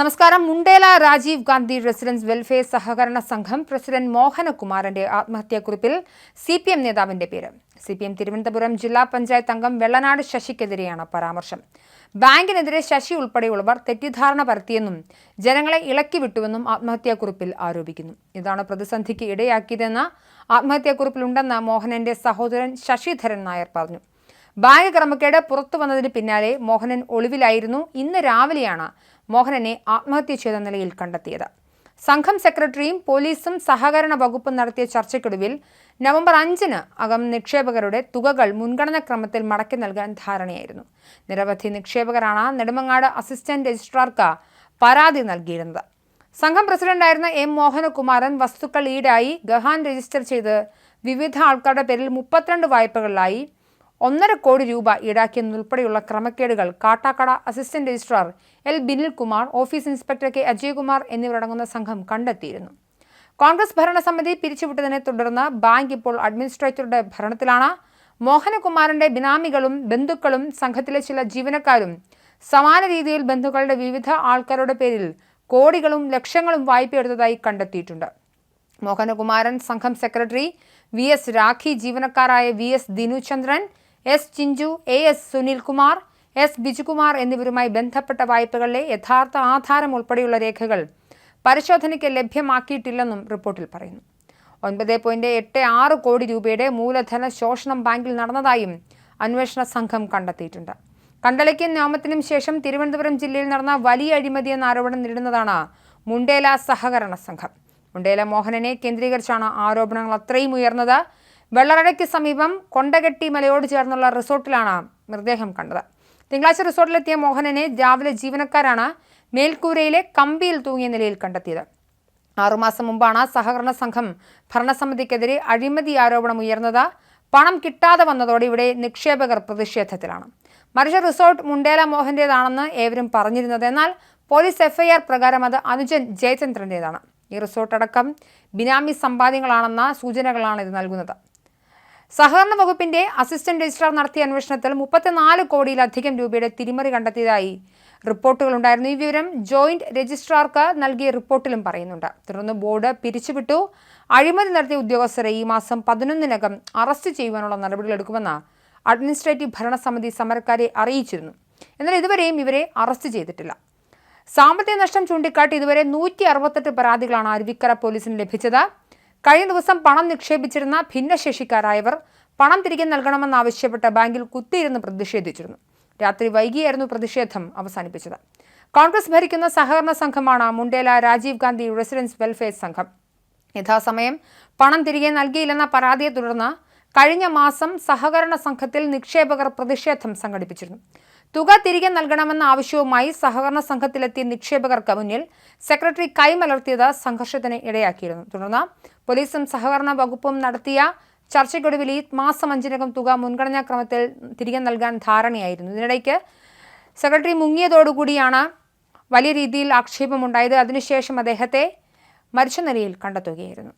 നമസ്കാരം. Mundela Rajiv Gandhi residents welfare സഹകരണ സംഘം പ്രസിഡന്റ് മോഹനകുമാറിന്റെ ആത്മഹത്യാക്കുറിപ്പിൽ സി പി എം നേതാവിന്റെ പേര്. സി പി എം തിരുവനന്തപുരം ജില്ലാ പഞ്ചായത്ത് അംഗം വെള്ളനാട് ശശിക്കെതിരെയാണ് പരാമർശം. ബാങ്കിനെതിരെ ശശി ഉൾപ്പെടെയുള്ളവർ തെറ്റിദ്ധാരണ പരത്തിയെന്നും ജനങ്ങളെ ഇളക്കിവിട്ടുവെന്നും ആത്മഹത്യാക്കുറിപ്പിൽ ആരോപിക്കുന്നു. ഇതാണ് പ്രതിസന്ധിക്ക് ഇടയാക്കിയതെന്ന് ആത്മഹത്യാക്കുറിപ്പിലുണ്ടെന്ന് മോഹനന്റെ സഹോദരൻ ശശിധരൻ നായർ പറഞ്ഞു. ബാങ്ക് ക്രമക്കേട് പുറത്തു വന്നതിന് പിന്നാലെ മോഹനൻ ഒളിവിലായിരുന്നു. ഇന്ന് രാവിലെയാണ് മോഹനനെ ആത്മഹത്യ ചെയ്ത നിലയിൽ കണ്ടെത്തിയത്. സംഘം സെക്രട്ടറിയും പോലീസും സഹകരണ വകുപ്പും നടത്തിയ ചർച്ചയ്ക്കൊടുവിൽ നവംബർ അഞ്ചിന് അകം നിക്ഷേപകരുടെ തുകകൾ മുൻഗണനാ ക്രമത്തിൽ മടക്കി നൽകാൻ ധാരണയായിരുന്നു. നിരവധി നിക്ഷേപകരാണ് നെടുമങ്ങാട് അസിസ്റ്റന്റ് രജിസ്ട്രാർക്ക് പരാതി നൽകിയിരുന്നത്. സംഘം പ്രസിഡന്റായിരുന്ന എം മോഹനകുമാരൻ വസ്തുക്കൾ ഈടായി ഗഹാൻ രജിസ്റ്റർ ചെയ്ത് വിവിധ ആൾക്കാരുടെ പേരിൽ മുപ്പത്തിരണ്ട് വായ്പകളിലായി ഒന്നര കോടി രൂപ ഈടാക്കിയെന്നുൾപ്പെടെയുള്ള ക്രമക്കേടുകൾ Kattakada assistant registrar L Binil Kumar office inspector K Ajaykumar എന്നിവരടങ്ങുന്ന സംഘം കണ്ടെത്തിയിരുന്നു. കോൺഗ്രസ് ഭരണസമിതി പിരിച്ചുവിട്ടതിനെ തുടർന്ന് ബാങ്ക് ഇപ്പോൾ അഡ്മിനിസ്ട്രേറ്ററുടെ ഭരണത്തിലാണ്. മോഹനകുമാറിന്റെ ബിനാമികളും ബന്ധുക്കളും സംഘത്തിലെ ചില ജീവനക്കാരും സമാന രീതിയിൽ ബന്ധുക്കളുടെ വിവിധ ആൾക്കാരുടെ പേരിൽ കോടികളും ലക്ഷങ്ങളും വായ്പയെടുത്തതായി കണ്ടെത്തിയിട്ടുണ്ട്. മോഹനകുമാരൻ സംഘം secretary V S Rakhi ജീവനക്കാരായ V S Dinuchandran S Chinchu A S Sunilkumar S Bijukumar എന്നിവരുമായി ബന്ധപ്പെട്ട വായ്പകളിലെ യഥാർത്ഥ ആധാരം ഉൾപ്പെടെയുള്ള രേഖകൾ പരിശോധനയ്ക്ക് ലഭ്യമാക്കിയിട്ടില്ലെന്നും റിപ്പോർട്ടിൽ പറയുന്നു. ഒൻപത് പോയിന്റ് എട്ട് ആറ് കോടി രൂപയുടെ മൂലധന ശോഷണം ബാങ്കിൽ നടന്നതായും അന്വേഷണ സംഘം കണ്ടെത്തിയിട്ടുണ്ട്. കണ്ടളയ്ക്കും നിയമത്തിനും ശേഷം തിരുവനന്തപുരം ജില്ലയിൽ നടന്ന വലിയ അഴിമതി എന്ന ആരോപണം നേരിടുന്നതാണ് മുണ്ടേല സഹകരണ സംഘം. മുണ്ടേല മോഹനനെ കേന്ദ്രീകരിച്ചാണ് ആരോപണങ്ങൾ അത്രയും ഉയർന്നത്. വെള്ളറടയ്ക്ക് സമീപം കൊണ്ടകെട്ടി മലയോട് ചേർന്നുള്ള റിസോർട്ടിലാണ് മൃതദേഹം കണ്ടത്. തിങ്കളാഴ്ച റിസോർട്ടിലെത്തിയ മോഹനനെ രാവിലെ ജീവനക്കാരാണ് മേൽക്കൂരയിലെ കമ്പിയിൽ തൂങ്ങിയ നിലയിൽ കണ്ടെത്തിയത്. ആറുമാസം മുമ്പാണ് സഹകരണ സംഘം ഭരണസമിതിക്കെതിരെ അഴിമതി ആരോപണം ഉയർന്നത് പണം കിട്ടാതെ വന്നതോടെ ഇവിടെ നിക്ഷേപകർ പ്രതിഷേധത്തിലാണ്. മറിച്ച് റിസോർട്ട് മുണ്ടേല മോഹന്റേതാണെന്ന് ഏവരും പറഞ്ഞിരുന്നത്. എന്നാൽ പോലീസ് എഫ്ഐആർ പ്രകാരം അത് അനുജൻ ജയചന്ദ്രന്റേതാണ് ഈ റിസോർട്ട് അടക്കം ബിനാമി സമ്പാദ്യങ്ങളാണെന്ന സൂചനകളാണ് ഇത് നൽകുന്നത്. സഹകരണ വകുപ്പിന്റെ അസിസ്റ്റന്റ് രജിസ്ട്രാർ നടത്തിയ അന്വേഷണത്തിൽ മുപ്പത്തിനാല് കോടിയിലധികം രൂപയുടെ തിരിമറി കണ്ടെത്തിയതായി റിപ്പോർട്ടുകളുണ്ടായിരുന്നു ഈ വിവരം ജോയിന്റ് രജിസ്ട്രാർക്ക് നൽകിയ റിപ്പോർട്ടിലും പറയുന്നുണ്ട്. തുടർന്ന് ബോർഡ് പിരിച്ചുവിട്ടു. അഴിമതി നടത്തിയ ഉദ്യോഗസ്ഥരെ ഈ മാസം പതിനൊന്നിനകം അറസ്റ്റ് ചെയ്യുവാനുള്ള നടപടികളെടുക്കുമെന്ന് അഡ്മിനിസ്ട്രേറ്റീവ് ഭരണസമിതി സമരക്കാരെ അറിയിച്ചിരുന്നു. എന്നാൽ ഇതുവരെയും ഇവരെ അറസ്റ്റ് ചെയ്തിട്ടില്ല. സാമ്പത്തിക നഷ്ടം ചൂണ്ടിക്കാട്ടി ഇതുവരെ നൂറ്റി അറുപത്തെട്ട് പരാതികളാണ് അരുവിക്കര പോലീസിന് ലഭിച്ചത്. കഴിഞ്ഞ ദിവസം പണം നിക്ഷേപിച്ചിരുന്ന ഭിന്നശേഷിക്കാരായവർ പണം തിരികെ നൽകണമെന്നാവശ്യപ്പെട്ട് ബാങ്കിൽ കുത്തിയിരുന്ന് പ്രതിഷേധിച്ചിരുന്നു. രാത്രി വൈകിയായിരുന്നു പ്രതിഷേധം അവസാനിപ്പിച്ചത്. കോൺഗ്രസ് ഭരിക്കുന്ന സഹകരണ സംഘമാണ് മുണ്ടേല രാജീവ് ഗാന്ധി റെസിഡൻസ് വെൽഫെയർ സംഘം. യഥാസമയം പണം തിരികെ നൽകിയില്ലെന്ന പരാതിയെ തുടർന്ന് കഴിഞ്ഞ മാസം സഹകരണ സംഘത്തിൽ നിക്ഷേപകർ പ്രതിഷേധം സംഘടിപ്പിച്ചിരുന്നു. തുക തിരികെ നൽകണമെന്ന ആവശ്യവുമായി സഹകരണ സംഘത്തിലെത്തിയ നിക്ഷേപകർക്ക് മുന്നിൽ സെക്രട്ടറി കൈമലർത്തിയത് സംഘർഷത്തിന് ഇടയാക്കിയിരുന്നു. തുടർന്ന് പോലീസും സഹകരണ വകുപ്പും നടത്തിയ ചർച്ചയ്ക്കൊടുവിൽ ഈ മാസം അഞ്ചിനകം തുക മുൻഗണനാ ക്രമത്തിൽ തിരികെ നൽകാൻ ധാരണയായിരുന്നു. ഇതിനിടയ്ക്ക് സെക്രട്ടറി മുങ്ങിയതോടുകൂടിയാണ് വലിയ രീതിയിൽ ആക്ഷേപമുണ്ടായത്. അതിനുശേഷം അദ്ദേഹത്തെ മരിച്ച നിലയിൽ കണ്ടെത്തുകയായിരുന്നു.